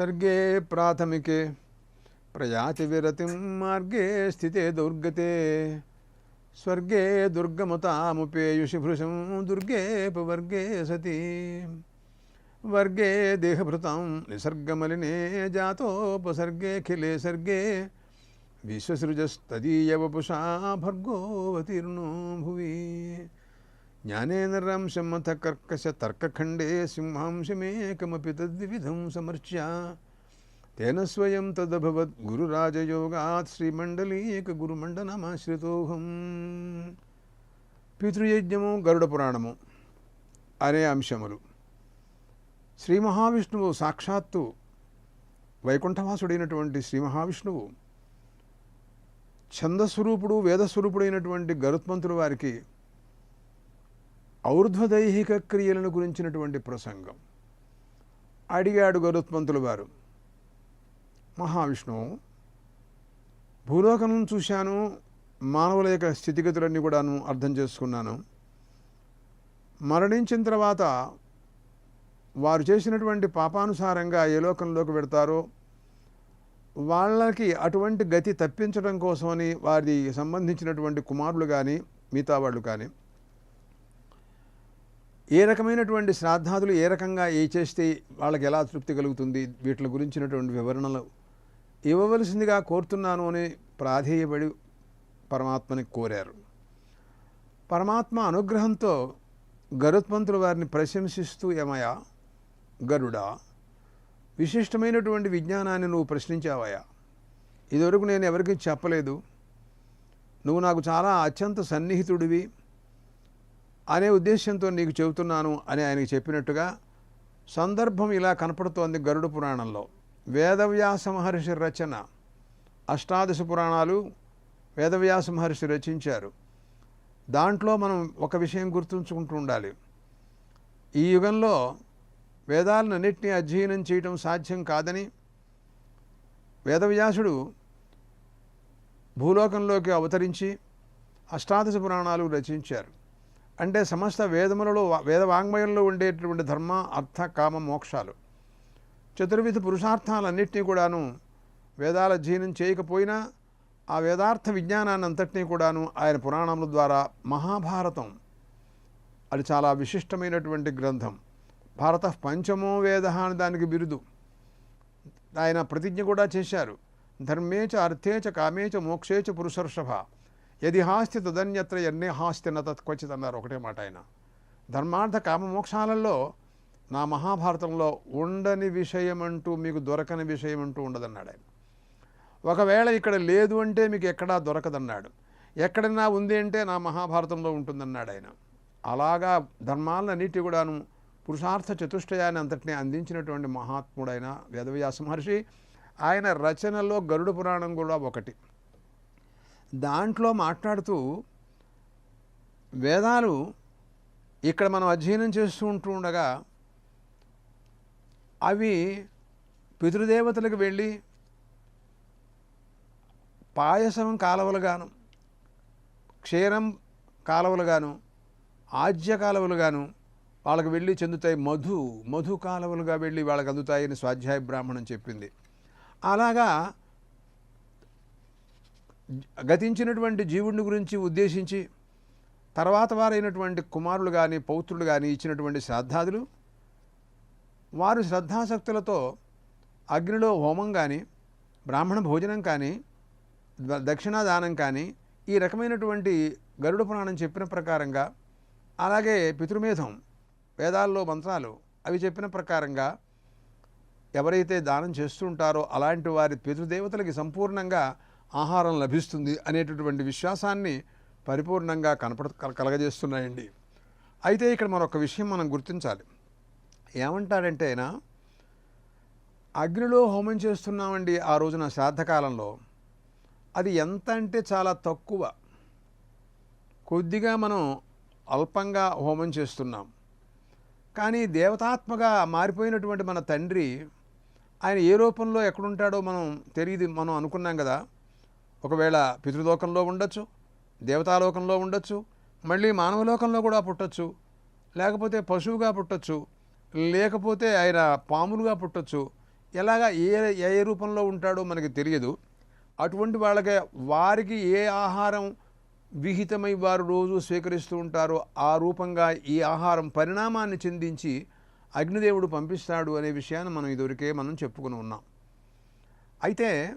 सर्गे प्राथमिके प्रयाति विरतिं मार्गे स्थिते दुर्गते। स्वर्गे दुर्गमतामुपेयुषि भृशं दुर्गेपवर्गे सति। वर्गे देहभृतां निसर्गमलिने जातोपसर्गेऽखिले सर्गे। विश्वसृजस्तदीयवपुषा भर्गोऽवतीर्णो भुवि। జ్ఞానేనరాంశమథ కర్కశ తర్కఖండే సింహాంశమేకమపి తద్విధం సమర్చ్య తేన స్వయం తదభవద్ గురురాజయోగాత్ శ్రీమండలీక గురుమండనమాశ్రితోహం పితృయజ్ఞము గరుడ పురాణము అనే అంశములు శ్రీ మహావిష్ణువు సాక్షాత్తు వైకుంఠవాసుడైనటువంటి శ్రీ మహావిష్ణువు ఛందస్వరూపుడు వేదస్వరూపుడైనటువంటి గరుత్మంతుడు వారికి ఔర్ధ్వదైహిక క్రియలను గురించినటువంటి ప్రసంగం. అడిగాడు గరుత్మంతులు వారు మహావిష్ణువు భూలోకం చూశాను మానవుల యొక్క స్థితిగతులన్నీ కూడాను అర్థం చేసుకున్నాను. మరణించిన తర్వాత వారు చేసినటువంటి పాపానుసారంగా ఏ లోకంలోకి పెడతారో వాళ్ళకి అటువంటి గతి తప్పించడం కోసమని వారి సంబంధించినటువంటి కుమారులు కానీ మిగతా వాళ్ళు కానీ ఏ రకమైనటువంటి శ్రాద్ధాదులు ఏ రకంగా ఏ చేస్తే వాళ్ళకి ఎలా తృప్తి కలుగుతుంది వీటి గురించినటువంటి వివరణలు ఇవ్వవలసిందిగా కోరుతున్నాను అని ప్రాధేయపడి పరమాత్మని కోరారు. పరమాత్మ అనుగ్రహంతో గరుత్మంతుల వారిని ప్రశంసిస్తూ ఏమయా గరుడా విశిష్టమైనటువంటి విజ్ఞానాన్ని నువ్వు ప్రశ్నించావయా ఇదివరకు నేను ఎవరికి చెప్పలేదు. నువ్వు నాకు చాలా అత్యంత సన్నిహితుడివి. అనే ఉద్దేశంతో నీకు చెబుతున్నాను అని ఆయనకు చెప్పినట్టుగా సందర్భం ఇలా కనపడుతోంది గరుడ పురాణంలో. వేదవ్యాస మహర్షి రచన. అష్టాదశ పురాణాలు వేదవ్యాస మహర్షి రచించారు. దాంట్లో మనం ఒక విషయం గుర్తుంచుకుంటూ ఉండాలి. ఈ యుగంలో వేదాలను అన్నింటినీ అధ్యయనం చేయటం సాధ్యం కాదని వేదవ్యాసుడు భూలోకంలోకి అవతరించి అష్టాదశ పురాణాలు రచించారు. అంటే సమస్త వేదములలో వేద వాంగ్మయంలో ఉండేటటువంటి ధర్మ అర్థ కామ మోక్షాలు. చతుర్విధ పురుషార్థాలన్నింటినీ కూడాను వేదాల అధ్యయనం చేయకపోయినా ఆ వేదార్థ విజ్ఞానాన్ని అంతటినీ కూడాను ఆయన పురాణముల ద్వారా మహాభారతం. అది చాలా విశిష్టమైనటువంటి గ్రంథం. భారత పంచమో వేద అని దానికి బిరుదు. ఆయన ప్రతిజ్ఞ కూడా చేశారు. ధర్మేచ అర్థేచ కామేచ మోక్షేచ పురుషర్షభ. యది హాస్తి తదన్యత్ర ఎన్నే హాస్తి న తత్క్వచిత్ అన్నారు ఒకటే మాట ఆయన. ధర్మార్థ కామమోక్షాలలో నా మహాభారతంలో ఉండని విషయం అంటూ మీకు దొరకని విషయం అంటూ ఉండదన్నాడు ఆయన. ఒకవేళ ఇక్కడ లేదు అంటే మీకు ఎక్కడా దొరకదన్నాడు. ఎక్కడన్నా ఉంది అంటే నా మహాభారతంలో ఉంటుందన్నాడు ఆయన. అలాగా ధర్మాలన్నిటి కూడాను పురుషార్థ చతుష్టయాన్ని అంతటినీ అందించినటువంటి మహాత్ముడైన వేదవ్యాస మహర్షి ఆయన రచనలో గరుడ పురాణం కూడా ఒకటి. దాంట్లో మాట్లాడుతూ వేదాలు ఇక్కడ మనం అధ్యయనం చేస్తూ ఉంటూ ఉండగా అవి పితృదేవతలకు వెళ్ళి పాయసం కాలవలుగాను క్షీరం కాలవలుగాను ఆజ్య కాలవలుగాను వాళ్ళకి వెళ్ళి చెందుతాయి. మధు మధు కాలవలుగా వెళ్ళి వాళ్ళకి అందుతాయని స్వాధ్యాయ బ్రాహ్మణం చెప్పింది. అలాగా గతించినటువంటి జీవుడిని గురించి ఉద్దేశించి తర్వాత వారైనటువంటి కుమారులు కానీ పౌత్రులు కానీ ఇచ్చినటువంటి శ్రద్ధాదులు వారు శ్రద్ధాశక్తులతో అగ్నిలో హోమం కానీ బ్రాహ్మణ భోజనం కానీ దక్షిణాదానం కానీ ఈ రకమైనటువంటి గరుడ పురాణం చెప్పిన ప్రకారంగా అలాగే పితృమేధం వేదాల్లో మంత్రాలు అవి చెప్పిన ప్రకారంగా ఎవరైతే దానం చేస్తుంటారో అలాంటి వారి పితృదేవతలకి సంపూర్ణంగా ఆహారం లభిస్తుంది అనేటటువంటి విశ్వాసాన్ని పరిపూర్ణంగా కనపడ కలగజేస్తున్నాయండి. అయితే ఇక్కడ మరొక విషయం మనం గుర్తించాలి. ఏమంటాడంటే ఆయన అగ్నిలో హోమం చేస్తున్నామండి ఆ రోజున శ్రాద్ధకాలంలో. అది ఎంత అంటే చాలా తక్కువ. కొద్దిగా మనం అల్పంగా హోమం చేస్తున్నాం. కానీ దేవతాత్మగా మారిపోయినటువంటి మన తండ్రి ఆయన ఏ రూపంలో ఎక్కడుంటాడో మనం తెలియదు మనం అనుకున్నాం కదా. ఒకవేళ పితృలోకంలో ఉండొచ్చు దేవతాలోకంలో ఉండొచ్చు మళ్ళీ మానవలోకంలో కూడా పుట్టచ్చు లేకపోతే పశువుగా పుట్టచ్చు లేకపోతే ఆయన పాములుగా పుట్టచ్చు ఎలాగా ఏ ఏ రూపంలో ఉంటాడో మనకి తెలియదు. అటువంటి వాళ్ళకి వారికి ఏ ఆహారం విహితమై వారు రోజు స్వీకరిస్తూ ఉంటారో ఆ రూపంగా ఈ ఆహారం పరిణామాన్ని చెందించి అగ్నిదేవుడు పంపిస్తాడు అనే విషయాన్ని మనం ఇదివరకే మనం చెప్పుకుని ఉన్నాం. అయితే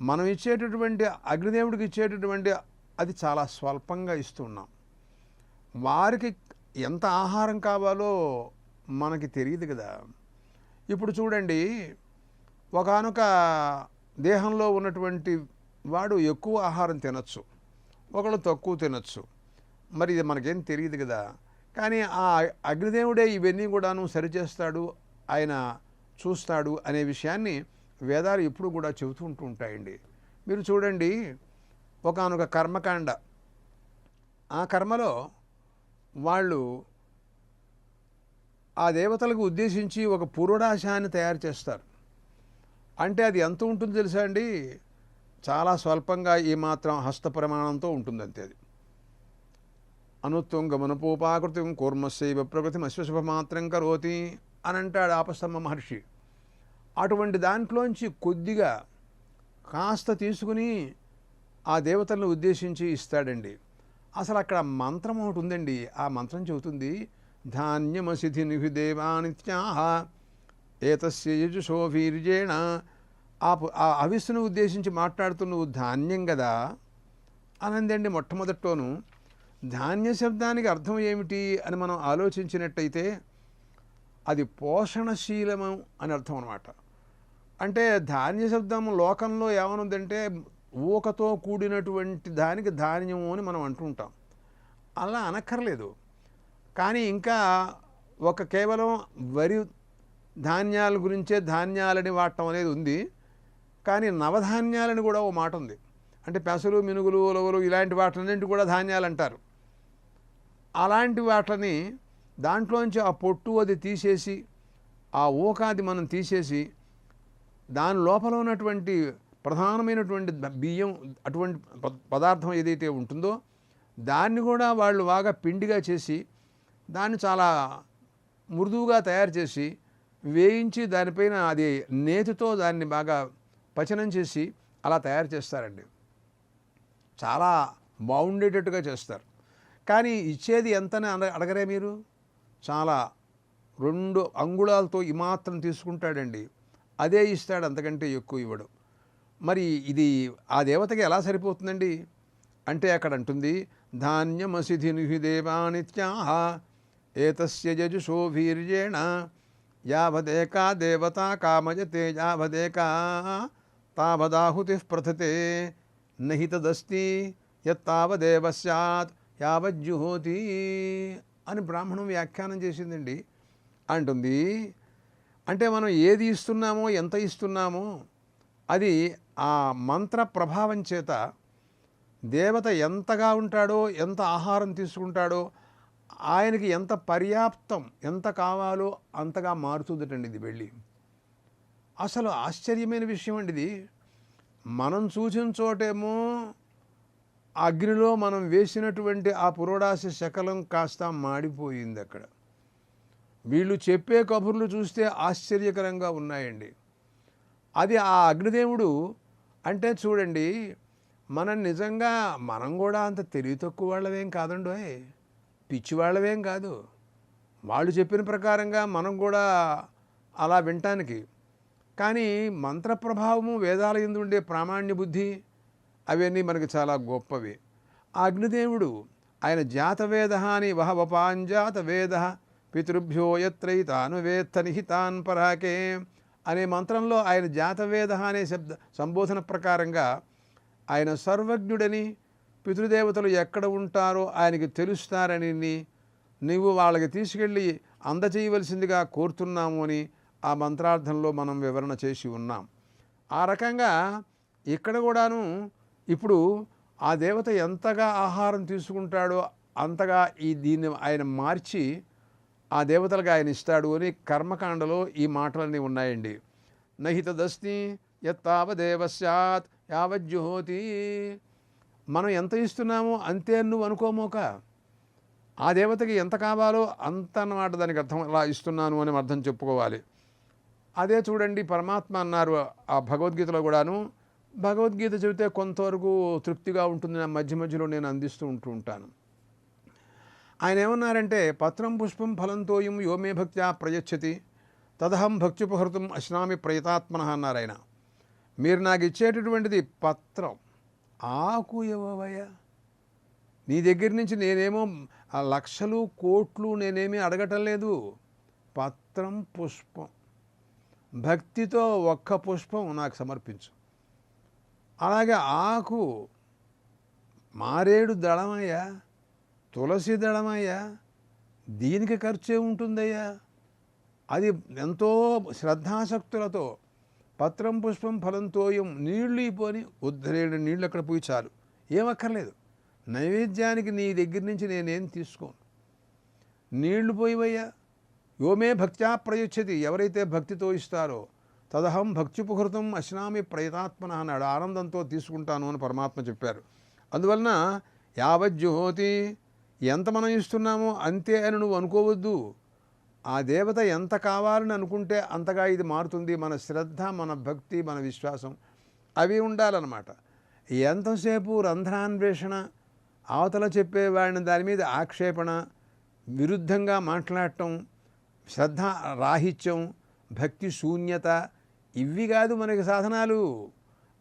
మనం ఇచ్చేటటువంటి అగ్నిదేవుడికి ఇచ్చేటటువంటి అది చాలా స్వల్పంగా ఇస్తున్నాం వారికి ఎంత ఆహారం కావాలో మనకి తెలియదు కదా. ఇప్పుడు చూడండి ఒకానొక దేహంలో ఉన్నటువంటి వాడు ఎక్కువ ఆహారం తినచ్చు ఒకళ్ళు తక్కువ తినచ్చు. మరి ఇది మనకేం తెలియదు కదా. కానీ ఆ అగ్నిదేవుడే ఇవన్నీ కూడాను సరిచేస్తాడు ఆయన చూస్తాడు అనే విషయాన్ని వేదాలు ఎప్పుడు కూడా చెబుతూ ఉంటూ ఉంటాయండి. మీరు చూడండి ఒకానొక కర్మకాండ. ఆ కర్మలో వాళ్ళు ఆ దేవతలకు ఉద్దేశించి ఒక పురుడాశాన్ని తయారు చేస్తారు. అంటే అది ఎంత ఉంటుంది తెలుసా అండి? చాలా స్వల్పంగా ఈ మాత్రం హస్త ప్రమాణంతో ఉంటుంది అంతే అది. అనుత్వం గమనపోపాకృతి కూర్మశైవ ప్రకృతి అశ్వశుభ మాత్రం కరోతి అని అంటాడు ఆపస్తమ్మ మహర్షి. అటువంటి దాంట్లోంచి కొద్దిగా కాస్త తీసుకుని ఆ దేవతలను ఉద్దేశించి ఇస్తాడండి. అసలు అక్కడ మంత్రం ఒకటి ఉందండి. ఆ మంత్రం చెబుతుంది ధాన్యమసిధి నిహి దేవానిత్యాహ ఏతస్య యజుషో వీర్యేణ. ఆ ఆ అవిస్సును ఉద్దేశించి మాట్లాడుతూ నువ్వు ధాన్యం కదా? అనందండి మొట్టమొదట్లోను. ధాన్య శబ్దానికి అర్థం ఏమిటి అని మనం ఆలోచించినట్టయితే అది పోషణశీలము అని అర్థం అనమాట అంటే ధాన్య శబ్దం లోకంలో ఏమనుందంటే ఊకతో కూడినటువంటి దానికి ధాన్యము అని మనం అంటుంటాం అలా అనక్కర్లేదు. కానీ ఇంకా ఒక కేవలం వరి ధాన్యాల గురించే ధాన్యాలని వాడటం అనేది ఉంది. కానీ నవధాన్యాలని కూడా ఓ మాట ఉంది. అంటే పెసలు మినుగులు ఉలవలు ఇలాంటి వాటిలన్నింటి కూడా ధాన్యాలు అంటారు. అలాంటి వాటిని దాంట్లోంచి ఆ పొట్టు అది తీసేసి ఆ ఊకాది మనం తీసేసి దాని లోపల ఉన్నటువంటి ప్రధానమైనటువంటి బియ్యం అటువంటి పదార్థం ఏదైతే ఉంటుందో దాన్ని కూడా వాళ్ళు బాగా పిండిగా చేసి దాన్ని చాలా మృదువుగా తయారు చేసి వేయించి దానిపైన అది నేతితో దాన్ని బాగా పచనం చేసి అలా తయారు చేస్తారండి. చాలా బాగుండేటట్టుగా చేస్తారు. కానీ ఇచ్చేది ఎంతనే అడగరే మీరు? చాలా రెండు అంగుళాలతో ఈ మాత్రం తీసుకుంటాడండి. అదే ఇస్తాడు అంతకంటే ఎక్కువ ఇవ్వడు. మరి ఇది ఆ దేవతకి ఎలా సరిపోతుందండి? అంటే అక్కడ అంటుంది ధాన్యమసిధి దేవానిత్యాహ ఏతస్య యజుషో వీర్యేణ యావదేకా దేవత కామయతే యావదేకా తావదాహుతి ప్రథతే నహి తదస్తి యత్తావదేవ స్యాత్ యావజ్జుహోతి. అని బ్రాహ్మణం వ్యాఖ్యానం చేసిందండి. అంటుంది అంటే మనం ఏది ఇస్తున్నామో ఎంత ఇస్తున్నామో అది ఆ మంత్ర ప్రభావం చేత దేవత ఎంతగా ఉంటాడో ఎంత ఆహారం తీసుకుంటాడో ఆయనకి ఎంత పర్యాప్తం ఎంత కావాలో అంతగా మారుతుందటండి ఇది వెళ్ళి. అసలు ఆశ్చర్యమైన విషయం అండి ఇది. మనం చూసిన చోటేమో అగ్నిలో మనం వేసినటువంటి ఆ పురోడాశ శకలం కాస్త మాడిపోయింది అక్కడ వీళ్ళు చెప్పే కబుర్లు చూస్తే ఆశ్చర్యకరంగా ఉన్నాయండి. అది ఆ అగ్నిదేవుడు అంటే చూడండి మనం నిజంగా మనం కూడా అంత తెలివి తక్కువ వాళ్ళవేం కాదండోయ్ పిచ్చి వాళ్ళవేం కాదు. వాళ్ళు చెప్పిన ప్రకారంగా మనం కూడా అలా వినటానికి. కానీ మంత్ర ప్రభావము వేదాల ఎందు ఉండే ప్రామాణ్య బుద్ధి అవన్నీ మనకు చాలా గొప్పవి. ఆ అగ్నిదేవుడు ఆయన జాతవేద అని వహవపాంజాత వేద పితృభ్యో యత్రైతాను వేత్త నిహితాన్ పరాకే అనే మంత్రంలో ఆయన జాతవేద అనే శబ్ద సంబోధన ప్రకారంగా ఆయన సర్వజ్ఞుడని పితృదేవతలు ఎక్కడ ఉంటారో ఆయనకి తెలుస్తారని నీవు వాళ్ళకి తీసుకెళ్ళి అందచేయవలసిందిగా కోరుతున్నాము అని ఆ మంత్రార్థంలో మనం వివరణ చేసి ఉన్నాం. ఆ రకంగా ఇక్కడ కూడాను ఇప్పుడు ఆ దేవత ఎంతగా ఆహారం తీసుకుంటాడో అంతగా ఈ దీన్ని ఆయన మార్చి ఆ దేవతలకు ఆయన ఇస్తాడు అని కర్మకాండలో ఈ మాటలన్నీ ఉన్నాయండి. నహితదస్తి యత్తావదేవ స్యాత్ యావజ్జుహోతి. మనం ఎంత ఇస్తున్నామో అంతే నువ్వు అనుకోమోక. ఆ దేవతకి ఎంత కావాలో అంత అన్నమాట దానికి అర్థం అలా ఇస్తున్నాను అని అర్థం చెప్పుకోవాలి. అదే చూడండి పరమాత్మ అన్నారు ఆ భగవద్గీతలో కూడాను. భగవద్గీత చెబితే కొంతవరకు తృప్తిగా ఉంటుంది నా మధ్య మధ్యలో నేను అందిస్తూ ఉంటూ ఉంటాను. ఆయన ఏమన్నారంటే పత్రం పుష్పం ఫలంతోయం యోమే భక్త్యా ప్రయచ్చతి తదహం భక్త్యుపహృతం అశ్నామి ప్రయతాత్మన అన్నారు ఆయన. మీరు నాకు ఇచ్చేటటువంటిది పత్రం. ఆకు ఇవ్వవయ్యా నీ దగ్గర నుంచి నేనేమో లక్షలు కోట్లు నేనేమీ అడగటం లేదు. పత్రం పుష్పం. భక్తితో ఒక్క పుష్పం నాకు సమర్పించు. అలాగే ఆకు మారేడు దళమయ్యా తులసి దళమయ్యా దీనికి ఖర్చే ఉంటుందయ్యా. అది ఎంతో శ్రద్ధాశక్తులతో పత్రం పుష్పం ఫలంతోయం నీళ్ళు ఇపోని ఉద్ధరేడు నీళ్ళు అక్కడ పోయి చాలు. ఏమక్కర్లేదు. నైవేద్యానికి నీ దగ్గర నుంచి నేనేం తీసుకోను. నీళ్ళు పోయివయ్యా. యోమే భక్త్యా ప్రయుచ్చతి ఎవరైతే భక్తితో ఇస్తారో తదహం భక్తిపుహృతం అశ్నామి ప్రయతాత్మన అన్నాడు ఆనందంతో తీసుకుంటాను అని పరమాత్మ చెప్పారు. అందువలన యావజ్జుహోతి ఎంత మనం ఇస్తున్నామో అంతే అని నువ్వు అనుకోవద్దు. ఆ దేవత ఎంత కావాలని అనుకుంటే అంతగా ఇది మారుతుంది. మన శ్రద్ధ మన భక్తి మన విశ్వాసం అవి ఉండాలన్నమాట. ఎంతసేపు రంధ్రాన్వేషణ అవతల చెప్పేవాడిని దాని మీద ఆక్షేపణ విరుద్ధంగా మాట్లాడటం శ్రద్ధ రాహిత్యం భక్తి శూన్యత ఇవి కాదు మనకి సాధనాలు.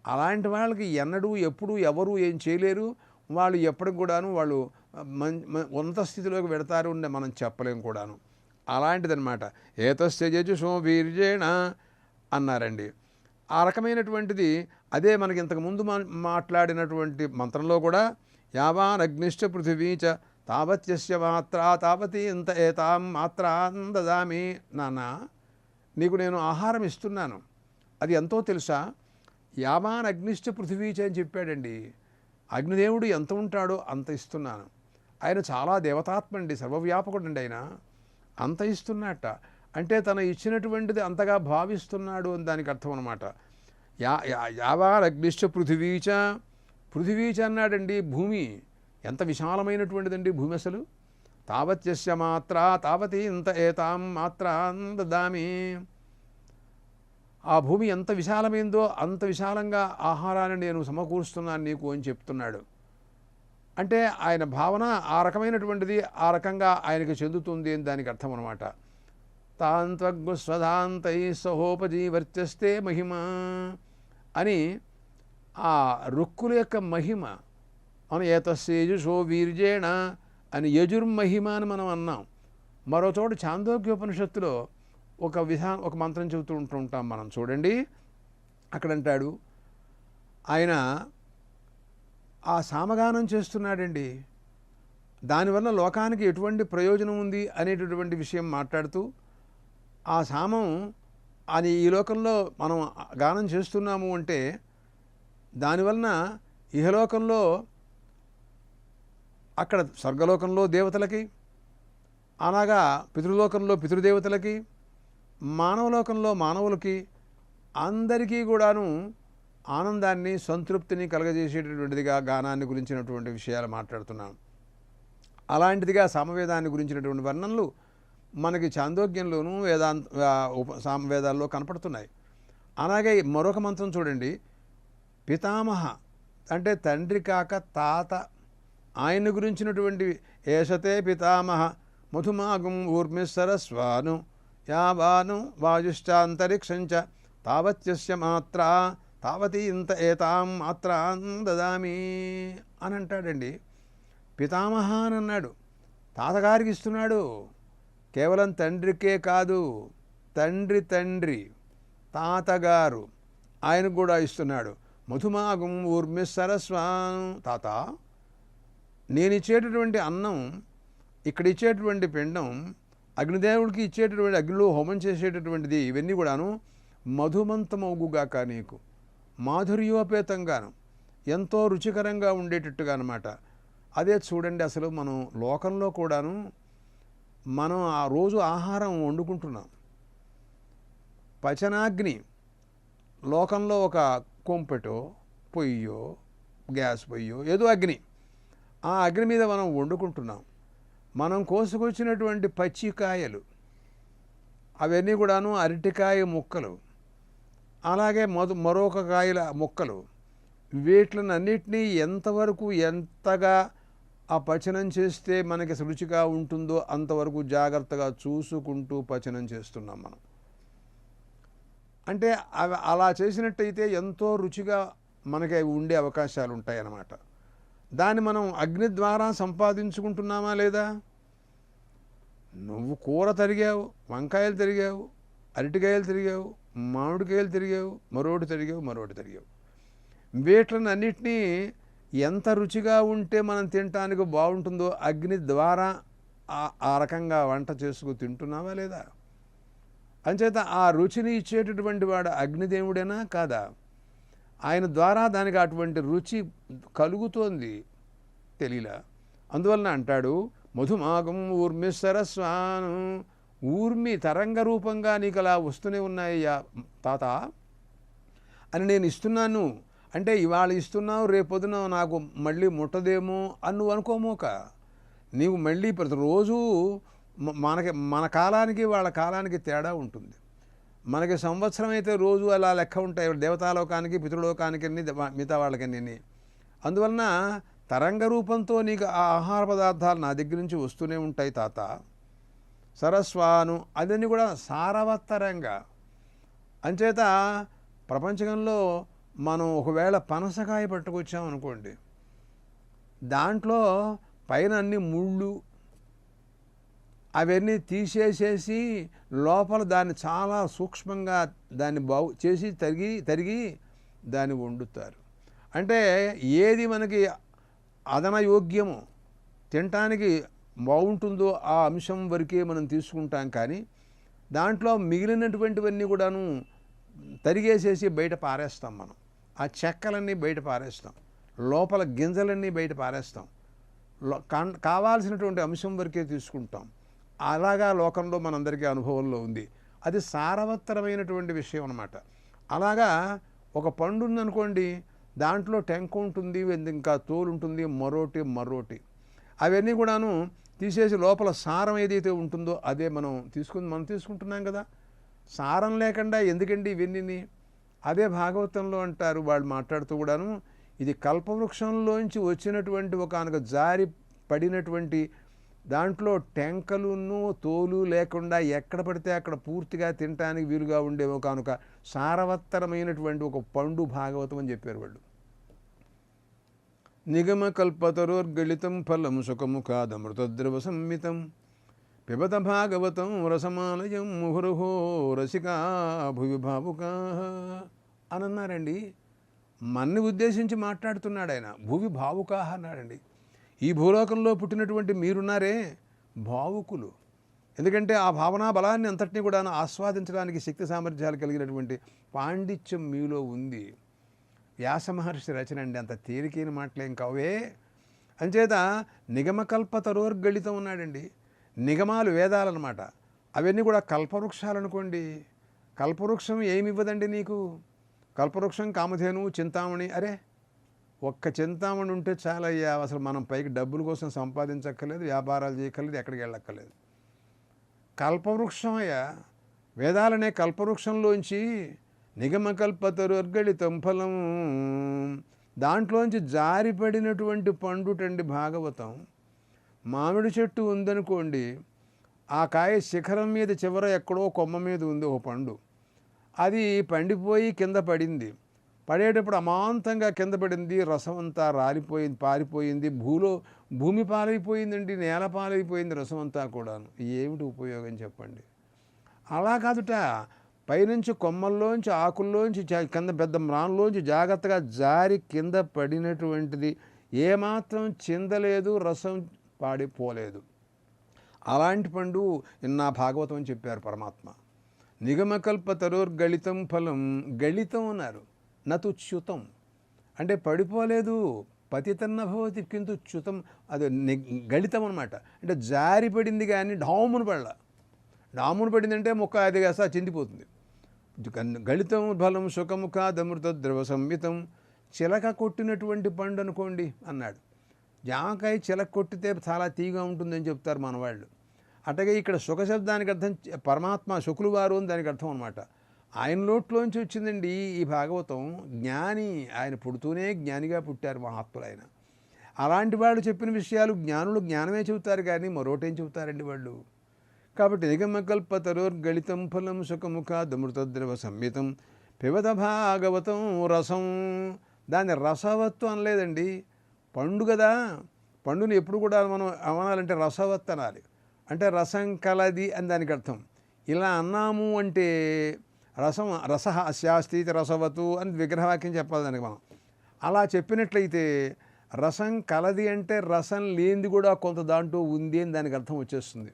అలాంటి వాళ్ళకి ఎన్నడూ ఎప్పుడు ఎవరు ఏం చేయలేరు. వాళ్ళు ఎప్పటికి కూడాను వాళ్ళు మం ఉన్నత స్థితిలోకి వెడతారు అని మనం చెప్పలేము కూడాను. అలాంటిదన్నమాట. ఏతస్య యజుషో వీర్యేణ అన్నారండి. ఆ రకమైనటువంటిది అదే మనకి ఇంతకు ముందు మా మాట్లాడినటువంటి మంత్రంలో కూడా యావాన్ అగ్నిష్ట పృథివీ చ తావత్యస్య మాత్ర తావతి ఇంత ఏతాం మాత్రాం దదామి నాన్న నీకు నేను ఆహారం ఇస్తున్నాను. అది ఎంతో తెలుసా? యావాన్ అగ్నిష్ట పృథివీచ అని చెప్పాడండి. అగ్నిదేవుడు ఎంత ఉంటాడో అంత ఇస్తున్నాను. ఆయన చాలా దేవతాత్మ అండి సర్వవ్యాపకుడు అండి ఆయన. అంత ఇస్తున్నట్ట అంటే తన ఇచ్చినటువంటిది అంతగా భావిస్తున్నాడు అని దానికి అర్థం అనమాట యా యా- యావాన్ అగ్నిష్ట పృథివీచ పృథివీచ అన్నాడండి భూమి. ఎంత విశాలమైనటువంటిదండి భూమి అసలు. తావత్యస్య మాత్ర తావతి ఇంత ఏతాం మాత్రాన్ దామి. ఆ భూమి ఎంత విశాలమైందో అంత విశాలంగా ఆహారాన్ని నేను సమకూరుస్తున్నాను నీకు అని చెప్తున్నాడు. అంటే ఆయన భావన ఆ రకమైనటువంటిది ఆ రకంగా ఆయనకి చెందుతుంది అని దానికి అర్థం అనమాట తాంత్వగ్స్వధాంతై సహోపజీవర్చస్తే మహిమ అని ఆ రుక్కుల యొక్క మహిమ మనం ఏతస్సేజుషో వీర్జేణ అని యజుర్మహిమ అని మనం అన్నాం. మరో చోటు చాందోగ్యోపనిషత్తులో ఒక విధా ఒక మంత్రం చెబుతూ ఉంటూ ఉంటాం మనం. చూడండి. అక్కడ అంటాడు ఆయన ఆ సామగానం చేస్తున్నాడండి. దానివల్ల లోకానికి ఎటువంటి ప్రయోజనం ఉంది? అనేటటువంటి విషయం మాట్లాడుతూ ఆ సామం అది ఈ లోకంలో మనం గానం చేస్తున్నాము అంటే దానివలన ఇహలోకంలో అక్కడ స్వర్గలోకంలో దేవతలకి అలాగా పితృలోకంలో పితృదేవతలకి మానవలోకంలో మానవులకి అందరికీ కూడాను ఆనందాన్ని సంతృప్తిని కలగజేసేటటువంటిదిగా గానాన్ని గురించినటువంటి విషయాలు మాట్లాడుతున్నాం అలాంటిదిగా సామవేదాన్ని గురించినటువంటి వర్ణనలు మనకి చాందోగ్యంలోనూ వేదాంత ఉప సామవేదాల్లో కనపడుతున్నాయి. అలాగే మరొక మంత్రం చూడండి. పితామహ అంటే తండ్రి కాక తాత. ఆయన గురించినటువంటి ఏషతే పితామహ మధుమాగం ఊర్మిస్సరస్వాను యావాను వాయుశ్చాంతరిక్షంచ తావత్యస్య మాత్ర తావతి ఇంత ఏతాం మాత్రాన్ దదామి అని అంటాడండి. పితామహ అని అన్నాడు తాతగారికి ఇస్తున్నాడు కేవలం తండ్రికే కాదు తండ్రి తండ్రి తాతగారు ఆయనకు కూడా ఇస్తున్నాడు. మధుమాగం ఊర్మి సరస్వాను. తాత నేను ఇచ్చేటటువంటి అన్నం ఇక్కడ ఇచ్చేటువంటి పిండం అగ్నిదేవుడికి ఇచ్చేటటువంటి అగ్నిలో హోమం చేసేటటువంటిది ఇవన్నీ కూడాను మధుమంతమవుగాక నీకు. మాధుర్యోపేతంగాను. ఎంతో రుచికరంగా ఉండేటట్టుగా అనమాట అదే చూడండి అసలు మనం లోకంలో కూడాను మనం ఆ రోజు ఆహారం వండుకుంటున్నాం. పచనాగ్ని లోకంలో ఒక కొంపెటో పొయ్యో గ్యాస్ పొయ్యో ఏదో అగ్ని. ఆ అగ్ని మీద మనం వండుకుంటున్నాం. మనం కోసుకొచ్చినటువంటి పచ్చికాయలు అవన్నీ కూడాను అరటికాయ ముక్కలు అలాగే మొద మరొక కాయల ముక్కలు వీటిని అన్నిటినీ ఎంతవరకు ఎంతగా ఆ పచనం చేస్తే మనకి రుచిగా ఉంటుందో అంతవరకు జాగ్రత్తగా చూసుకుంటూ పచనం చేస్తున్నాం మనం. అంటే అవి అలా చేసినట్టయితే ఎంతో రుచిగా మనకి అవి ఉండే అవకాశాలు ఉంటాయి అన్నమాట దాన్ని మనం అగ్ని ద్వారా సంపాదించుకుంటున్నామా లేదా? నువ్వు కూర తరిగావు వంకాయలు తిరిగావు అరటికాయలు తిరిగావు మామిడికాయలు తిరిగావు మరోటి తిరిగావు మరోటి తిరిగావు. వీటిని అన్నిటినీ ఎంత రుచిగా ఉంటే మనం తినటానికి బాగుంటుందో అగ్ని ద్వారా ఆ- ఆ రకంగా వంట చేసుకు తింటున్నావా లేదా? అంచేత ఆ రుచిని ఇచ్చేటటువంటి వాడు అగ్నిదేవుడేనా కాదా? ఆయన ద్వారా దానికి అటువంటి రుచి కలుగుతోంది తెలియలా. అందువలన అంటాడు మధుమాగం ఊర్మి సరస్వాను ఊర్మి తరంగ రూపంగా నీకు అలా వస్తూనే ఉన్నాయ్యా తాత. అని నేను ఇస్తున్నాను. అంటే ఇవాళ ఇస్తున్నావు రేపొద్దున నాకు మళ్ళీ ముట్టదేమో అని నువ్వు అనుకోమోక. నీవు మళ్ళీ ప్రతిరోజు మనకి మన కాలానికి వాళ్ళ కాలానికి తేడా ఉంటుంది. మనకి సంవత్సరం అయితే రోజు అలా లెక్క ఉంటాయి. దేవతాలోకానికి పితృలోకానికి అన్ని మిగతా వాళ్ళకి అన్ని. అందువలన తరంగ రూపంతో నీకు ఆ ఆహార పదార్థాలు నా దగ్గర నుంచి వస్తూనే ఉంటాయి తాత. సరస్వాను అదన్నీ కూడా సారవత్తరంగా. అంచేత ప్రపంచంలో మనం ఒకవేళ పనసకాయ పట్టుకొచ్చాం అనుకోండి దాంట్లో పైన అన్ని ముళ్ళు అవన్నీ తీసేసేసి లోపల దాన్ని చాలా సూక్ష్మంగా దాన్ని బాగు చేసి తరిగి తరిగి దాన్ని వండుతారు. అంటే ఏది మనకి అదనయోగ్యము తినటానికి బాగుంటుందో ఆ అంశం వరకే మనం తీసుకుంటాం కానీ దాంట్లో మిగిలినటువంటివన్నీ కూడాను తరిగేసేసి బయట పారేస్తాం మనం. ఆ చెక్కలన్నీ బయట పారేస్తాం. లోపల గింజలన్నీ బయట పారేస్తాం. కావాల్సినటువంటి అంశం వరకే తీసుకుంటాం. అలాగా లోకంలో మనందరికీ అనుభవంలో ఉంది. అది సారవత్తరమైనటువంటి విషయం అనమాట అలాగా ఒక పండు ఉందనుకోండి దాంట్లో టెంక ఉంటుంది ఇంకా తోలు ఉంటుంది మరోటి మరోటి. అవన్నీ కూడాను తీసేసి లోపల సారం ఏదైతే ఉంటుందో అదే మనం తీసుకుని మనం తీసుకుంటున్నాం కదా. సారం లేకుండా ఎందుకండి ఇవన్నీ అదే భాగవతంలో అంటారు వాళ్ళు మాట్లాడుతూ కూడాను ఇది కల్పవృక్షంలోంచి వచ్చినటువంటి ఒక జారి పడినటువంటి దాంట్లో టెంకలును తోలు లేకుండా ఎక్కడ పడితే అక్కడ పూర్తిగా తినటానికి వీలుగా ఉండే ఒక సారవత్తరమైనటువంటి ఒక పండు భాగవతం అని చెప్పారు వాళ్ళు. నిగమ కల్పతరోర్గళితం ఫలం సుఖముఖాదమృతద్రవ సంహితం పిబత భాగవతం రసమాలయం ముహురుహో రసికా భువి భావుకా అని అన్నారండి. మన్ని ఉద్దేశించి మాట్లాడుతున్నాడు ఆయన భువి భావుకాహ అన్నాడండి. ఈ భూలోకంలో పుట్టినటువంటి మీరున్నారే భావుకులు. ఎందుకంటే ఆ భావనా బలాన్ని అంతటినీ కూడా ఆస్వాదించడానికి శక్తి సామర్థ్యాలు కలిగినటువంటి పాండిత్యం మీలో ఉంది. వ్యాస మహర్షి రచన అండి అంత తేలికైన మాటలేం కావే. అంచేత నిగమకల్పతరోర్గళితం ఉన్నాడండి. నిగమాలు వేదాలన్నమాట. అవన్నీ కూడా కల్పవృక్షాలు అనుకోండి కల్పవృక్షం ఏమి ఇవ్వదండి నీకు? కల్పవృక్షం కామధేను చింతామణి అరే ఒక్క చింతామణి ఉంటే చాలయ్యా అసలు మనం పైకి డబ్బుల కోసం సంపాదించక్కర్లేదు వ్యాపారాలు చేయక్కర్లేదు ఎక్కడికి వెళ్ళక్కర్లేదు. కల్పవృక్షం అయ్యా వేదాలనే కల్పవృక్షంలోంచి నిగమకల్పతరుర్గళితం ఫలం. దాంట్లోంచి జారిపడినటువంటి పండుటండి భాగవతం. మామిడి చెట్టు ఉందనుకోండి ఆ కాయ శిఖరం మీద చివర ఎక్కడో కొమ్మ మీద ఉంది ఒక పండు. అది పండిపోయి కింద పడింది. పడేటప్పుడు అమాంతంగా కింద పడింది రసం అంతా రాలిపోయింది పారిపోయింది భూలో భూమి పాలైపోయిందండి నేల పాలైపోయింది రసం అంతా కూడాను. ఏమిటి ఉపయోగం చెప్పండి? అలా కాదుట పైనుంచి కొమ్మల్లోంచి ఆకుల్లోంచి కింద పెద్ద మ్రాన్లోంచి జాగ్రత్తగా జారి కింద పడినటువంటిది ఏమాత్రం చిందలేదు రసం పాడిపోలేదు. అలాంటి పండు నా భాగవతం అని చెప్పారు పరమాత్మ. నిగమకల్ప తరోర్గళితం ఫలం గళితం అన్నారు. నతు చ్యుతం. అంటే పడిపోలేదు పతితన్న భవతి కింద చ్యుతం. అది గణితం గళితం అనమాట అంటే జారి పడింది కానీ డామును పడల. డామును పడిందంటే మొక్క అది కాస్త చిందిపోతుంది గళితం బలం సుఖము కాదమృత ద్రవ సంహితం. చిలక కొట్టినటువంటి పండు అనుకోండి అన్నాడు. జామకాయ చిలక కొట్టితే చాలా తీగా ఉంటుందని చెప్తారు మన వాళ్ళు అట్లాగే ఇక్కడ సుఖ శబ్దానికి అర్థం పరమాత్మ శుకులు వారు అని దానికి అర్థం అనమాట ఆయన నోట్లోంచి వచ్చిందండి ఈ భాగవతం. జ్ఞాని ఆయన పుడుతూనే జ్ఞానిగా పుట్టారు మహాత్ములు ఆయన అలాంటి వాళ్ళు చెప్పిన విషయాలు జ్ఞానులు జ్ఞానమే చెబుతారు కానీ మరోటేం చెబుతారండి వాళ్ళు? కాబట్టి నిగమకల్పతరోర్గళితం ఫలం సుఖముఖ దమృతద్రవ సంహితం పివత భాగవతం రసం. దాన్ని రసవత్వం అనలేదండి. పండు కదా పండుని ఎప్పుడు కూడా మనం అనాలంటే రసవత్ అనాలి. అంటే రసం కలది అని దానికి అర్థం. ఇలా అన్నాము అంటే రసం రస శాస్తి రసవతు అని విగ్రహవాక్యం చెప్పాలి దానికి మనం. అలా చెప్పినట్లయితే రసం కలది అంటే రసం లేనిది కూడా కొంత దాంట్లో ఉంది అని దానికి అర్థం వచ్చేస్తుంది.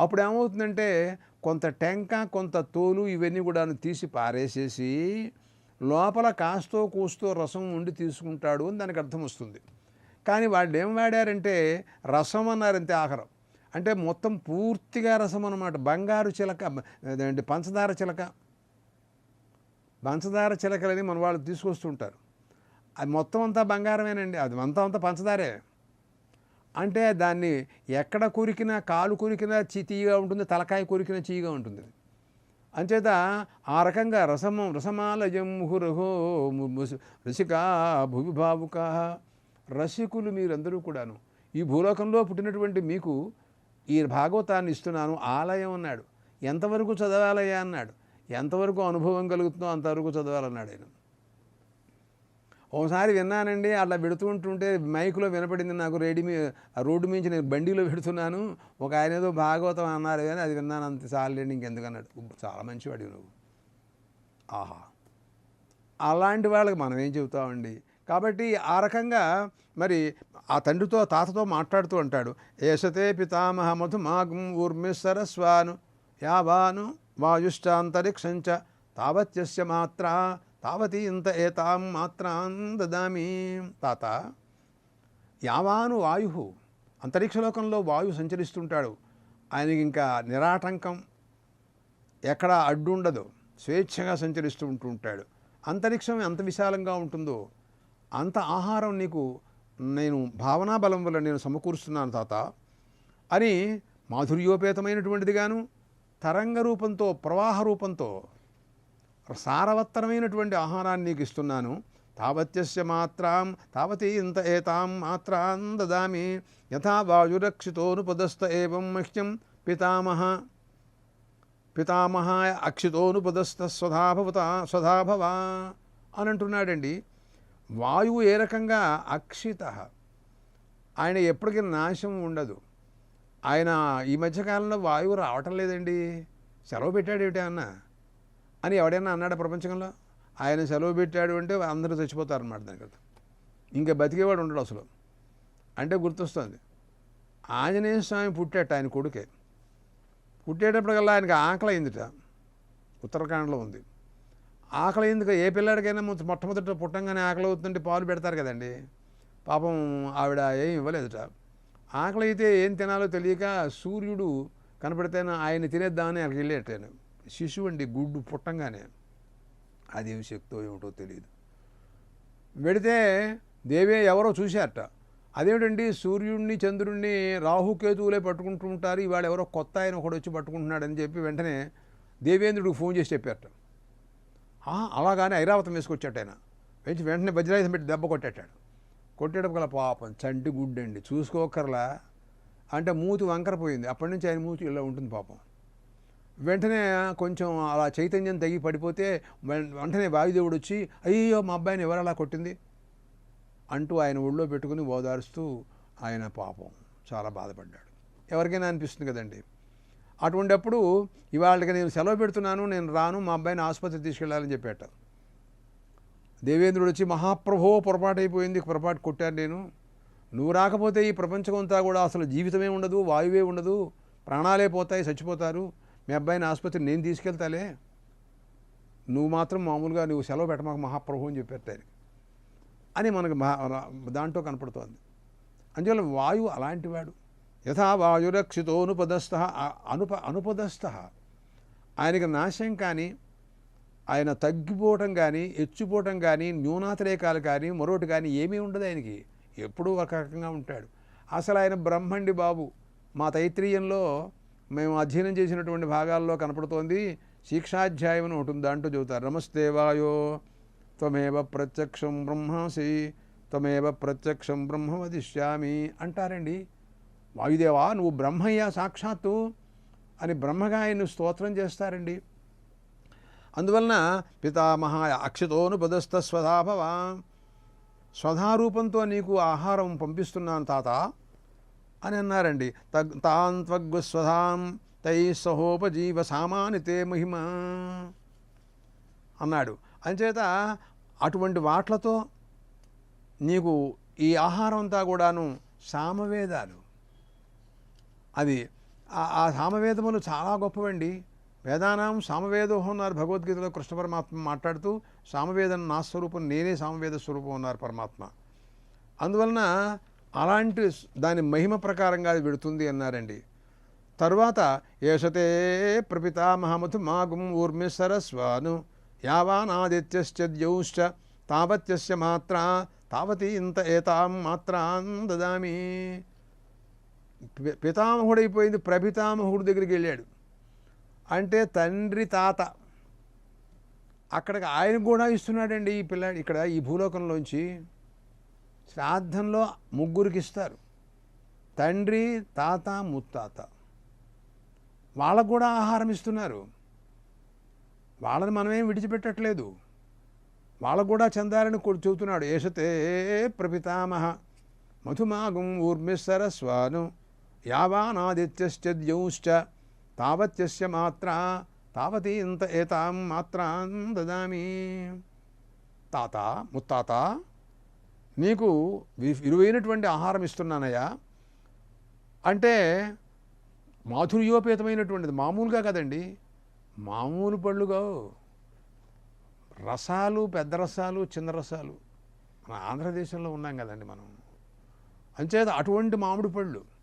అప్పుడు ఏమవుతుందంటే కొంత టెంక కొంత తోలు ఇవన్నీ కూడా తీసి పారేసేసి లోపల కాస్తో కూస్తో రసం ఉండి తీసుకుంటాడు అని దానికి అర్థం వస్తుంది. కానీ వాళ్ళు ఏం వాడారంటే రసం అన్నారంతే ఆహారం. అంటే మొత్తం పూర్తిగా రసం అన్నమాట. బంగారు చిలక పంచదార చిలక? పంచదార చిలకలని మన వాళ్ళు తీసుకొస్తుంటారు. అది మొత్తం అంతా బంగారమేనండి. అది మొత్తం అంతా పంచదారే. అంటే దాన్ని ఎక్కడ కొరికినా కాలు కొరికినా తీయగా ఉంటుంది తలకాయ కొరికినా చీగా ఉంటుంది. అంచేత ఆ రకంగా రసము రసమాలయం ముహురహో రసికా భువి రసికులు మీరందరూ కూడాను. ఈ భూలోకంలో పుట్టినటువంటి మీకు ఈ భాగవతాన్ని ఇస్తున్నాను. ఆలయం అన్నాడు. ఎంతవరకు చదవాలయ్యా అన్నాడు. ఎంతవరకు అనుభవం కలుగుతుందో అంతవరకు చదవాలన్నాడు ఆయన. ఒకసారి విన్నానండి అట్లా పెడుతుంటుంటే మైక్లో వినపడింది నాకు రెడీ మీ రోడ్డు మించి నేను బండిలో పెడుతున్నాను ఒక ఆయన ఏదో భాగవతం అన్నారు కానీ అది విన్నాను అంత సాలేండి ఇంకెందుకు అన్నాడు చాలా మంచివాడివి నువ్వు. ఆహా. అలాంటి వాళ్ళకి మనం ఏం చెబుతామండి? కాబట్టి ఆ రకంగా మరి ఆ తండ్రితో తాతతో మాట్లాడుతూ అంటాడు ఏషతే పితామహ మధుమాగం ఊర్మి సరస్వాను యావాను వాయుశ్చాంతరిక్షంచ తావత్యస్య మాత్ర తావతి ఇంత ఏతాం మాత్రాం దదామి. తాత యావాను వాయు అంతరిక్షలోకంలో వాయు సంచరిస్తుంటాడు. ఆయనకి ఇంకా నిరాటంకం ఎక్కడ అడ్డుండదు. స్వేచ్ఛగా సంచరిస్తూ ఉంటూ ఉంటాడు అంతరిక్షం ఎంత విశాలంగా ఉంటుందో అంత ఆహారం నీకు నేను భావనా బలం వల్ల నేను సమకూరుస్తున్నాను తాత అని మాధుర్యోపేతమైనటువంటిది గాను తరంగ రూపంతో ప్రవాహ రూపంతో సారవత్తరమైనటువంటి ఆహారాన్ని నీకు ఇస్తున్నాను. తావత్యస్య మాత్రాం తావతి ఇంత ఏతాం మాత్రాం దదామి యథా వాయురక్షితోనుపదస్త ఏవం మహ్యం పితామహ పితామహ అక్షితోనుపదస్త స్వధాభవత స్వధాభవ అని అంటున్నాడండి వాయువు ఏ రకంగా అక్షిత? ఆయన ఎప్పటికీ నాశం ఉండదు. ఆయన ఈ మధ్యకాలంలో వాయువు రావటం లేదండి. సెలవు పెట్టాడు ఏమిటి అన్న? అని ఎవడైనా అన్నాడు ప్రపంచంలో? ఆయన సెలవు పెట్టాడు అంటే అందరూ చచ్చిపోతారన్నమాట దానికి ఇంకా బతికేవాడు ఉండడు అసలు. అంటే గుర్తొస్తుంది. ఆంజనేయ స్వామి పుట్టాట ఆయన కొడుకే. పుట్టేటప్పటికల్లా ఆయనకి ఆకలి అయిందిట. ఉత్తరాఖండ్లో ఉంది. ఆకలి ఎందుకు ఏ పిల్లాడికైనా మొట్టమొదట పుట్టంగానే ఆకలి అవుతుంటే పాలు పెడతారు కదండి. పాపం ఆవిడ ఏం ఇవ్వలేదుట. ఆకలి అయితే ఏం తినాలో తెలియక సూర్యుడు కనపడితే ఆయన తినేద్దామని అక్కడికి వెళ్ళేటాను శిశువు అండి గుడ్డు పుట్టంగానే. అదేం శక్తో ఏమిటో తెలియదు వెడితే దేవే ఎవరో చూశారట. అదేమిటండి సూర్యుడిని చంద్రుడిని రాహుకేతువులే పట్టుకుంటూ ఉంటారు ఇవాళ ఎవరో కొత్త ఆయన ఒకడు వచ్చి పట్టుకుంటున్నాడని చెప్పి వెంటనే దేవేంద్రుడికి ఫోన్ చేసి చెప్పారట. అలాగానే ఐరావతం వేసుకొచ్చాట ఆయన. వెంటనే వజ్రాయుధం పెట్టి దెబ్బ కొట్టాడు కొట్టేటప్పుడు గల పాపం చంటి గుడ్డండి చూసుకోకర్లా. అంటే మూతి వంకరపోయింది అప్పటి నుంచి ఆయన మూతి ఇలా ఉంటుంది పాపం. వెంటనే కొంచెం అలా చైతన్యం తగ్గి పడిపోతే వెంటనే వాయుదేవుడు వచ్చి అయ్యో మా అబ్బాయిని ఎవరు అలా కొట్టింది? అంటూ ఆయన ఒళ్ళో పెట్టుకుని ఓదారుస్తూ ఆయన పాపం చాలా బాధపడ్డాడు. ఎవరికైనా అనిపిస్తుంది కదండి. అటువంటిప్పుడు ఇవాళకి నేను సెలవు పెడుతున్నాను నేను రాను మా అబ్బాయిని ఆసుపత్రికి తీసుకెళ్ళాలని చెప్పాట. దేవేంద్రుడు వచ్చి మహాప్రభో పొరపాటు అయిపోయింది పొరపాటు కొట్టాను నేను. నువ్వు రాకపోతే ఈ ప్రపంచం అంతా కూడా అసలు జీవితమే ఉండదు వాయువే ఉండదు ప్రాణాలే పోతాయి చచ్చిపోతారు. మీ అబ్బాయిని ఆసుపత్రి నేను తీసుకెళ్తాలే. నువ్వు మాత్రం మామూలుగా నువ్వు సెలవు పెట్టమాక మహాప్రభు అని చెప్పారు అని మనకు దాంట్లో కనపడుతోంది. అందువల్ల వాయువు అలాంటి వాడు. యథా వాయురక్షితోనుపదస్థ అ- అనుప అనుపదస్థ ఆయనకి నాశం కానీ ఆయన తగ్గిపోవటం కానీ ఎచ్చిపోవటం కానీ న్యూనాతిరేకాలు కానీ మరొకటి కానీ ఏమీ ఉండదు ఆయనకి. ఎప్పుడూ ఒక రకంగా ఉంటాడు. అసలు ఆయన బ్రహ్మండి బాబు. మా తైత్రీయంలో మేము అధ్యయనం చేసినటువంటి భాగాల్లో కనపడుతోంది శిక్షాధ్యాయం అని ఒకటి దాంట్లో చెబుతారు నమస్తే వాయో త్వమేవ ప్రత్యక్షం బ్రహ్మాసి త్వమేవ ప్రత్యక్షం బ్రహ్మ వదిష్యామి అంటారండి. వాయుదేవా నువ్వు బ్రహ్మయ్యా సాక్షాత్తు అని బ్రహ్మగా ఆయన్ను స్తోత్రం చేస్తారండి. అందువలన పితామహ అక్షతోను పదస్థ స్వధాభవ స్వధారూపంతో నీకు ఆహారం పంపిస్తున్నాను తాత అని అన్నారండి. తగ్ తాన్ స్వధాం తై సహోపజీవ సామానితే మహిమ అన్నాడు. అంచేత అటువంటి వాట్లతో నీకు ఈ ఆహారం అంతా కూడాను సామవేదాలు. అది ఆ సామవేదములు చాలా గొప్పవండి. వేదానాం సామవేదోహం ఉన్నారు భగవద్గీతలో కృష్ణ పరమాత్మ మాట్లాడుతూ సామవేదం నా స్వరూపం నేనే సామవేద స్వరూపం ఉన్నారు పరమాత్మ. అందువలన అలాంటి దాని మహిమ ప్రకారంగా అది విడుతుంది అన్నారండి. తరువాత ఏషతే ప్రపితామహమతు మాగుం ఊర్మి సరస్వాను యావానాదిత్యశ్చద్యౌశ్చ తావత్యస్య మాత్ర తావతి ఇంత ఏతాం మాత్రాం దదామి. పితామహుడైపోయింది ప్రపితామహుడి దగ్గరికి వెళ్ళాడు. అంటే తండ్రి తాత. అక్కడికి ఆయన కూడా ఇస్తున్నాడండి ఈ పిల్ల ఇక్కడ ఈ భూలోకంలోంచి. శ్రాద్ధంలో ముగ్గురికి ఇస్తారు. తండ్రి తాత ముత్తాత. వాళ్ళకు కూడా ఆహారం ఇస్తున్నారు. వాళ్ళని మనమేం విడిచిపెట్టట్లేదు. వాళ్ళకు కూడా చెందాలని కొ- చెబుతున్నాడు. ఏషతే ప్రపితామహ మధుమాగం ఊర్మిస్సరస్వాను యావానాదిత్యశ్చద్యూశ్చ తావత్యస్య మాత్ర తావతి ఇంత ఏతాం మాత్రాం దదామి తాత ముత్తాత నీకు వి- విలువైనటువంటి ఆహారం ఇస్తున్నానయ్యా. అంటే మాధుర్యోపేతమైనటువంటిది మామూలుగా కదండి. మామూలు పళ్ళుగా రసాలు పెద్ద రసాలు చిన్న రసాలు. మన ఆంధ్రదేశంలో ఉన్నాం కదండి మనం. అంచేత అటువంటి మామిడి పళ్ళు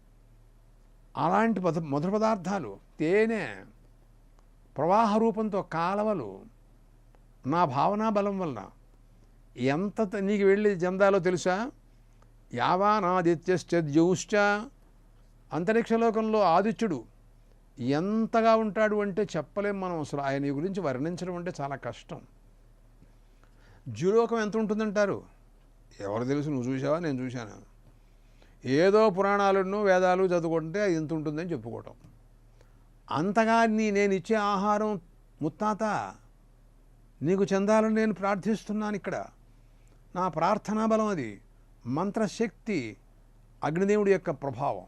అలాంటి పద మధుర పదార్థాలు తేనె ప్రవాహ రూపంతో కాలవలు నా భావనా బలం వలన. ఎంత నీకు వెళ్ళి జందాలో తెలుసా? యావానాదిత్యశ్చద్యూశ్చ అంతరిక్షలోకంలో ఆదిత్యుడు ఎంతగా ఉంటాడు అంటే చెప్పలేం మనం అసలు. ఆయన గురించి వర్ణించడం అంటే చాలా కష్టం. జ్యులోకం ఎంత ఉంటుందంటారు? ఎవరు తెలుసు? నువ్వు చూసావా నేను చూశాను. ఏదో పురాణాలను వేదాలు చదువుకుంటే అది ఇంత ఉంటుందని చెప్పుకోవటం. అంతగా నీ నేను ఇచ్చే ఆహారం ముత్తాత నీకు చెందాలని నేను ప్రార్థిస్తున్నాను ఇక్కడ. నా ప్రార్థనా బలం అది. మంత్రశక్తి అగ్నిదేవుడి యొక్క ప్రభావం.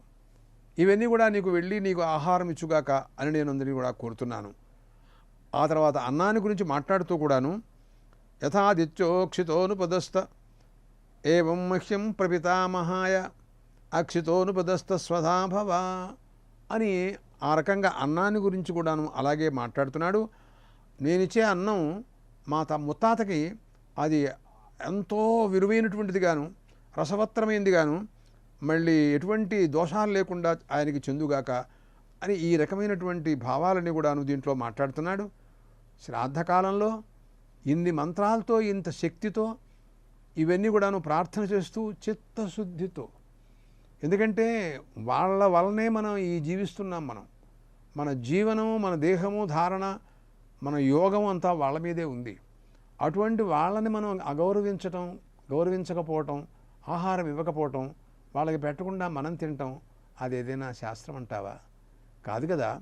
ఇవన్నీ కూడా నీకు వెళ్ళి నీకు ఆహారం ఇచ్చుగాక అని నేను అందరినీ కూడా కోరుతున్నాను. ఆ తర్వాత అన్నాన్ని గురించి మాట్లాడుతూ కూడాను యథాదిత్యోక్షితోనుపదస్థ ఏం మహ్యం ప్రపితామహాయ అక్షితోనుపదస్తస్వధాభవ అని ఆ రకంగా అన్నాన్ని గురించి కూడాను అలాగే మాట్లాడుతున్నాడు. నేనిచ్చే అన్నం మా త ముత్తాతకి అది ఎంతో విలువైనటువంటిది గాను రసవత్రమైంది గాను మళ్ళీ ఎటువంటి దోషాలు లేకుండా ఆయనకి చెందుగాక అని ఈ రకమైనటువంటి భావాలని కూడాను దీంట్లో మాట్లాడుతున్నాడు. శ్రాద్ధకాలంలో ఇన్ని మంత్రాలతో ఇంత శక్తితో ఇవన్నీ కూడాను ప్రార్థన చేస్తూ చిత్తశుద్ధితో ఎందుకంటే వాళ్ళ వలనే మనం ఈ జీవిస్తున్నాం మనం. మన జీవనము మన దేహము ధారణ మన యోగం అంతా వాళ్ళ మీదే ఉంది. అటువంటి వాళ్ళని మనం అగౌరవించటం గౌరవించకపోవటం ఆహారం ఇవ్వకపోవటం వాళ్ళకి పెట్టకుండా మనం తినటం అది ఏదైనా శాస్త్రం అంటావా? కాదు కదా?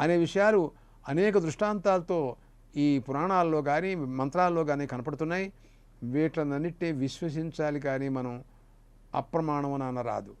అనే విషయాలు అనేక దృష్టాంతాలతో ఈ పురాణాల్లో కానీ మంత్రాల్లో కానీ కనపడుతున్నాయి. వీటిలన్నిటినీ విశ్వసించాలి కానీ మనం అప్రమాణం అనరాదు